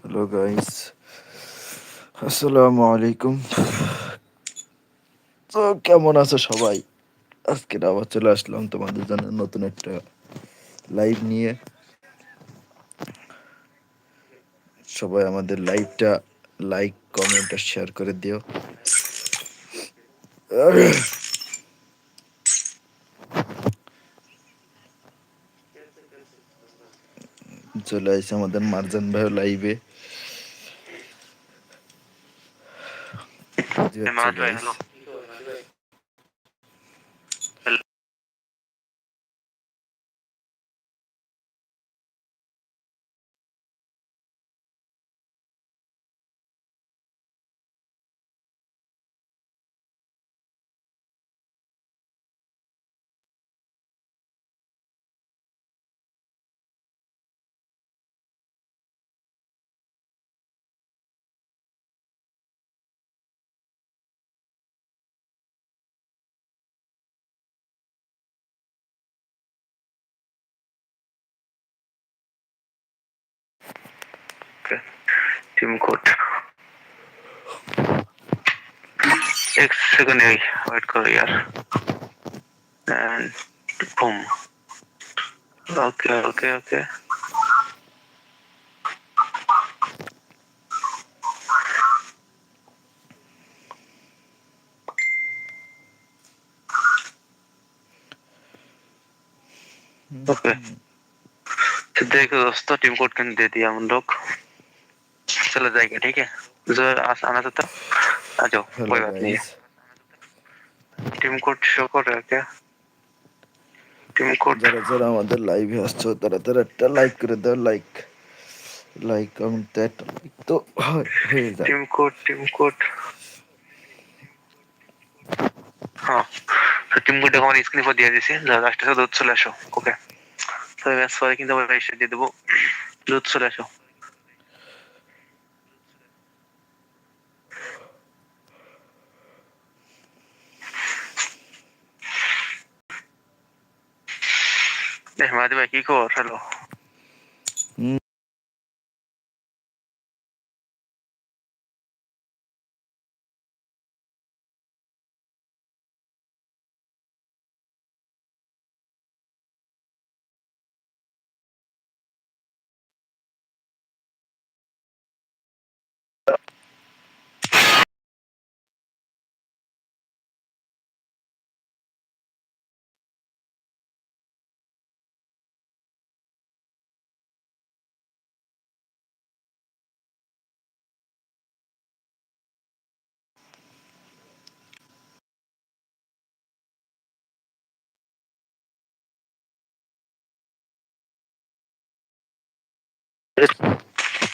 Hello guys আসসালামু আলাইকুম তো কেমন আছো সবাই? আজকে আবার চলে আসলাম তোমাদের জন্য নতুন একটা লাইভ নিয়ে। সবাই আমাদের লাইভটা লাইক কমেন্ট আর শেয়ার করে দিও। চলে আসছে আমাদের মারজান ভাই লাইভে মাহাত ভাই टीम कोड एक सेकंड यही वेट करो यार and boom okay okay okay okay तो देखो दोस्तों टीम कोड कैन दे दिया हम लोग चला जाएगा ठीक है जो आस- आना था आ जाओ হ্যালো कोई बात नहीं গাইস है टीम कोड शो कर रहा है क्या टीम कोड যারা যারা আমাদের লাইভে আসছো তারা তারা একটা লাইক করে দাও লাইক লাইক কমেন্ট একটা লাইক তো হয় হয়ে যায় टीम कोड टीम कोड हाँ তো টিম কোড আমার স্ক্রিনে পর দিয়ে দিয়েছি লাস্টে দুধ চলে আসো ওকে তো ম্যাচ পরে কিন্তু আমরা রেজিস্টার দিয়ে দেবো দুধ চলে আসো দেখ মাদি ভাই কি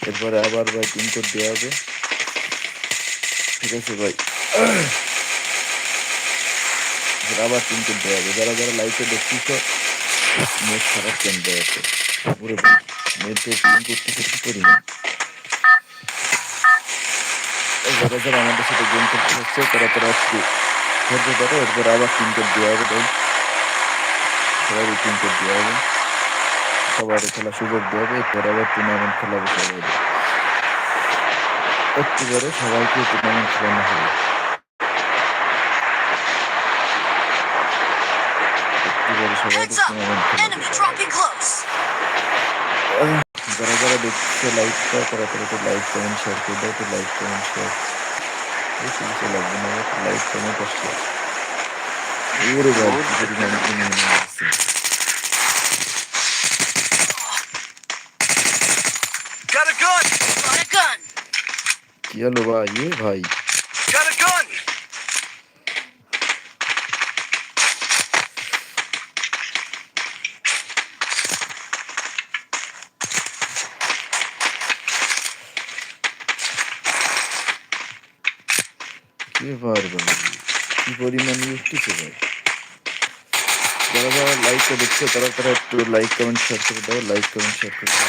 এরপরে আবার ভাই তিন কোড দেওয়া হবে ঠিক আছে ভাই এরপরে আবার তিন কোড দেওয়া হবে যারা যারা লাইভে দেখছিস নেট খারাপ কেন দেওয়া আছে পুরো নেটে তিন করতেছে কি পরিমাণ এই যারা যারা আমাদের সাথে গেম খেলতে হচ্ছে তারা তারা একটু ধৈর্য ধরো এরপর আবার তিন কোড দেওয়া হবে ভাই সবাই তিন কোড দেওয়া হবে সবার খেলা সুযোগ হবে এরপর আবার টুর্নামেন্ট খেলা বসে হবে একটু করে সবাইকে টুর্নামেন্ট খেলানো হবে! টুর্নামেন্ট! যারা যারা দেখছে লাইকটা তারা তারা একটু লাইক কমেন্ট শেয়ার করে দাও একটু লাইক কমেন্ট শেয়ার বেশি কিছু লাগবে না লাইক কমেন্ট ভাই কি পরিমাণ কিনে নিয়ে আসছে Got a gun! Got a gun! কি হলো ভাই এ ভাই Got a gun! কি ভাই কি পরিমাণ ইউজ কিছু ভাই যারা যারা লাইকটা দেখছ তারা তারা একটু লাইক কমেন্ট শেয়ার করে দাও লাইক কমেন্ট শেয়ার করে দাও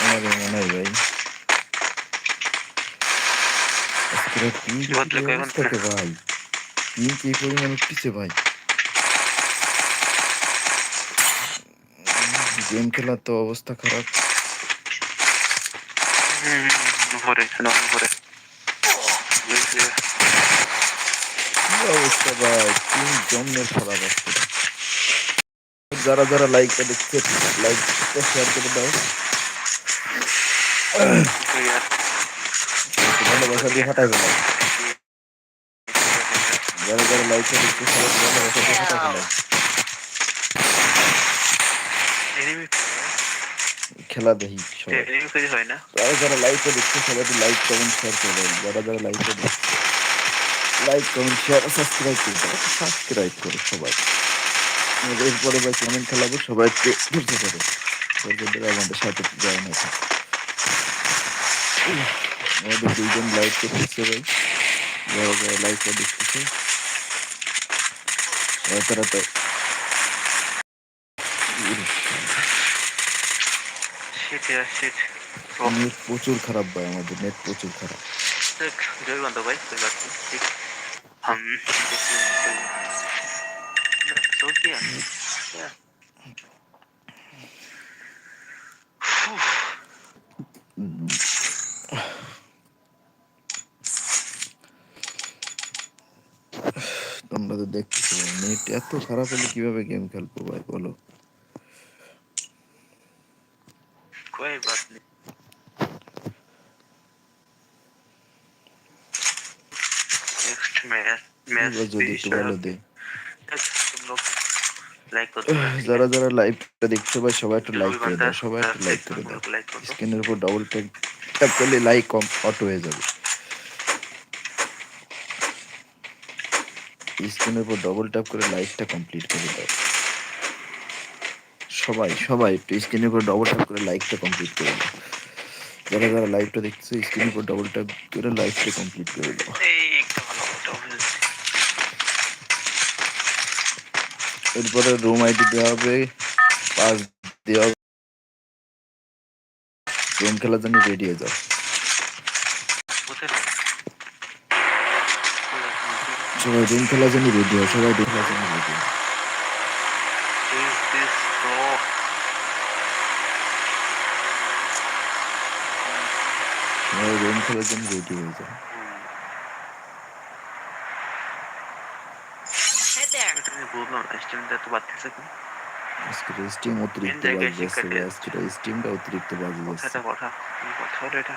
আমার মনে হয় ভাই বলতে অবস্থাকে ভাই এই পরিমাণ উঠতেছে ভাই গেম খেলার তো অবস্থা খারাপ উপরে উপরে কি অবস্থা ভাই পিঙ্ক জন্মের খারাপ আসছে যারা যারা লাইকটা দেখছে লাইকটা শেয়ার করে দাও ভালোবাসা দিয়ে ফাটাই গেলাম যারা যারা গেলাম enemy খেলা দেখি হয় যারা যারা লাইকটা দেখছে সবাই একটু লাইক কমেন্ট শেয়ার করে যারা যারা লাইকটা দেখছে লাইক কমেন্ট শেয়ার সাবস্ক্রাইব করে সাবস্ক্রাইব করো সবাই আমাদের এরপরে ভাই কমেন্ট খেলাবো সবাই একটু ধৈর্য ধরো ধৈর্য ধরে আমাদের সাথে জয়েন আছে আমাদের দুইজন লাইক করতেছে ভাই যারা যারা লাইকটা দেখতেছে তারা তারা তো shit yeah shit নেট প্রচুর খারাপ ভাই আমাদের নেট প্রচুর খারাপ देख जय बंद भाई कोई बात नहीं ठीक हम सो किया क्या তোমরা তো দেখতেছো নেট এত খারাপ হলে কিভাবে গেম খেলবো ভাই বলো कोई बात नहीं नेक्स्ट मैच मैच এবার যদি একটু বলে দে तुम लोग लाइक करो যারা যারা লাইভটা দেখছো ভাই সবাই একটু লাইক করে দাও সবাই একটু লাইক করে দাও लाइक करो স্ক্রিনের উপর ডবল ট্যাপ ট্যাপ করলে লাইক কম অটো হয়ে যাবে স্ক্রিনের উপর ডবল ট্যাপ করে লাইভটা কমপ্লিট করে দাও। সবাই সবাই একটু স্ক্রিনের উপর ডবল ট্যাপ করে লাইভটা কমপ্লিট করে দাও। যারা যারা লাইভটা দেখছে, স্ক্রিনের উপর ডবল ট্যাপ করে লাইভটা কমপ্লিট করে দাও। এরপরে রুম আইডি দেওয়া হবে পাস দেওয়া হবে। গেম খেলার জন্য রেডি হয়ে যাও। সবাই রুম খেলার জন্য রেডি হয় সবাই রুম খেলার জন্য রেডি অতিরিক্ত কথা এটা.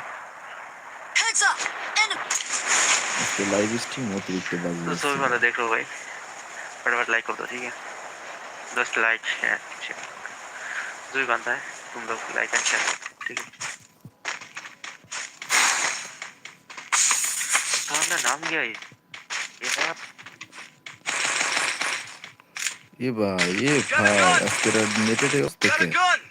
আজকে লাইভ স্ট্রিম অতিরিক্ত বাজে तो सभी वाला देख लो भाई फटाफट लाइक कर दो ठीक है दस लाइक शेयर शेयर जो भी बनता है तुम लोग लाइक एंड शेयर ठीक है तुम्हारा नाम क्या है ये आप এ ভাই এ ভাই আজকে নেটের অবস্থা Got a কে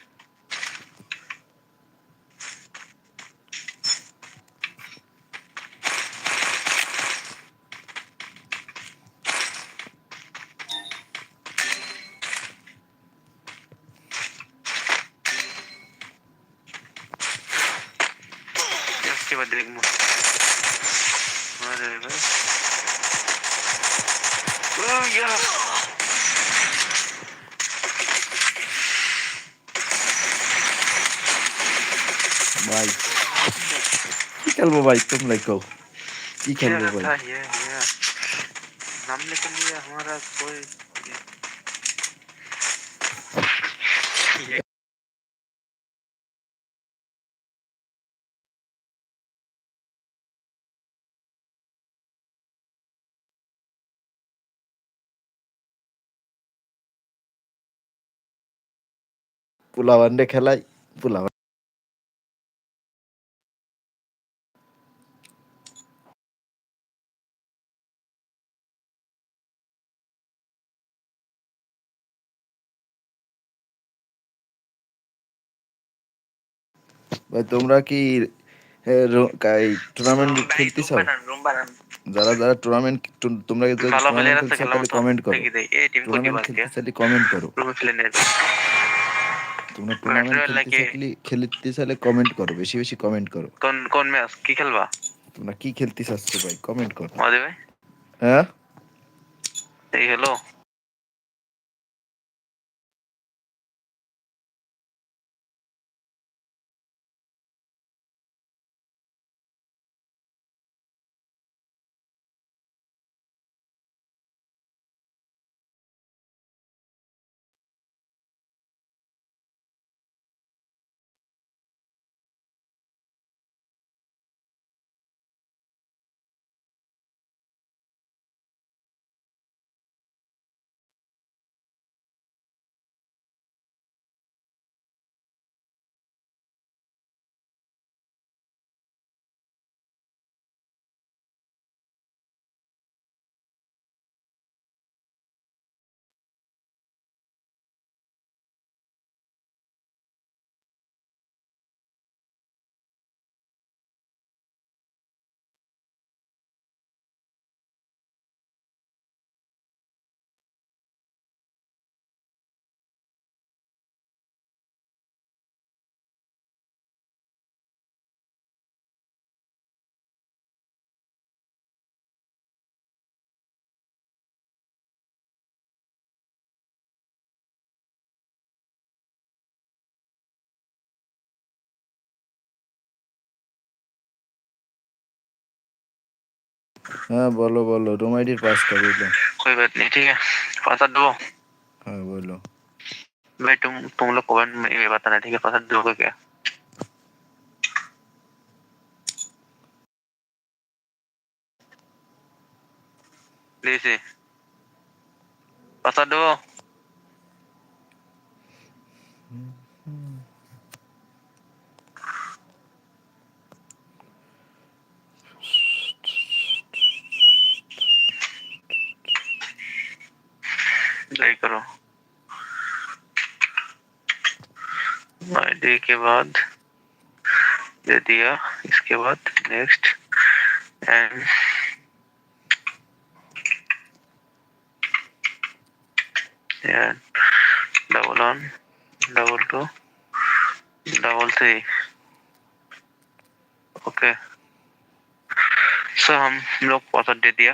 Спасибо, Дригму. Я... भाई निकलो भाई तुम निकलो निकलो भाई ये, ये। नाम लेकिन ये हमारा कोई পোলাওয়ান্ডে খেলাই পোলাওয়ান ভাই তোমরা কি টুর্নামেন্ট খেলতেছ যারা যারা টুর্নামেন্ট তোমরা কি কমেন্ট করো। টুর্নামেন্ট খেলতে কমেন্ট করো। তোমরা টুর্নামেন্ট খেলতে খেলতে চাইলে কমেন্ট করো বেশি বেশি কমেন্ট করো। কোন কোন ম্যাচ? কি খেলবা? তোমরা কি খেলতে চাচ্ছ ভাই? কমেন্ট করো। ভাই? হ্যাঁ? এই হলো। হ্যাঁ বলো বলো রুম আইডির পাঁচটা বললো कोई बात नहीं ठीक है पासवर्ड दो হ্যাঁ বলো भाई तुम तुम लोग कमेंट में ये बताना ठीक है पासवर्ड दोगे क्या लीजिए पासवर्ड दो आईडी के बाद दे दिया। इसके बाद next and double one double two double three okay sir हम लोग पासवर्ड दे दिया।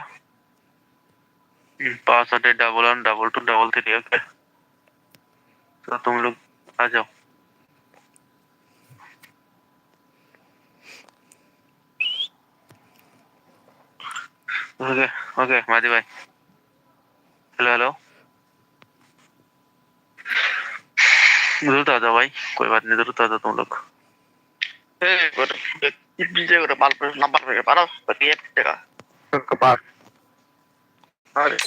Password double one double two double three okay तो तुम लोग आ जाओ। ओके ओके मादी भाई हेलो हेलो जरूर आ जाओ भाई कोई बात नहीं जरूर आ जाओ तुम लोग Eh, gue udah bisa udah malu nampak pakai parah, pakai ya, कपाट Ada.